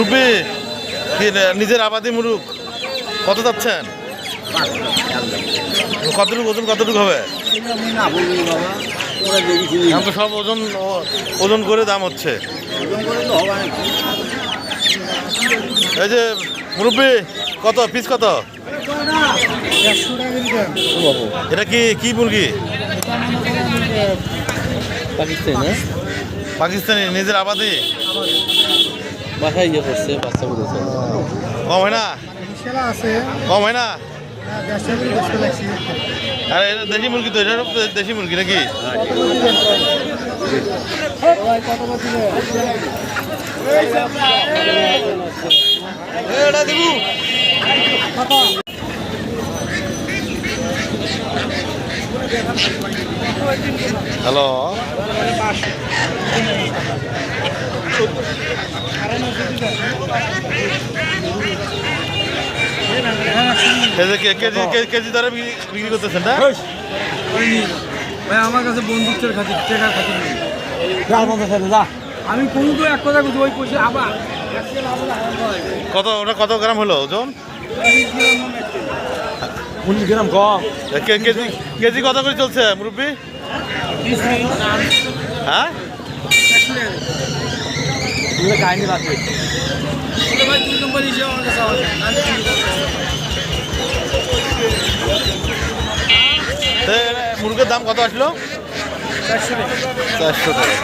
Rupee নিজের আবাদি মুরুখ কত যাচ্ছেন কতটুকু ওজন কতটুকু হবে? তো সব ওজন ওজন করে দাম হচ্ছে। এই যে মুরব্বি কত? পিস কত? এটা কি কি মুরগি? পাকিস্তানি পাকিস্তানি নিজের আবাদি? বাসায় ইয়ে করছে বাচ্চা বলেছে কম হয় না? কম হয় না? আর এটা দেশি মুরগি তো এটা দেশি মুরগি নাকি? হ্যালো? কেজি কে- কেজি দরে বিক্রি- করতেছেন না? ভাই আমার কাছে বন্ধুত্বের খাতির টেকার খাতির আমি কোনো তো এক কথা বলছি ওই পয়সা আবার। কত ওটা কত গ্রাম হলো ওজন? উনিশ গ্রাম কম। কে- কেজি কেজি কত করে চলছে মুরব্বী? হ্যাঁ? কাহিনী বাদ এটা মুরগের দাম কত আসলো চারশো টাকা। চারশো টাকা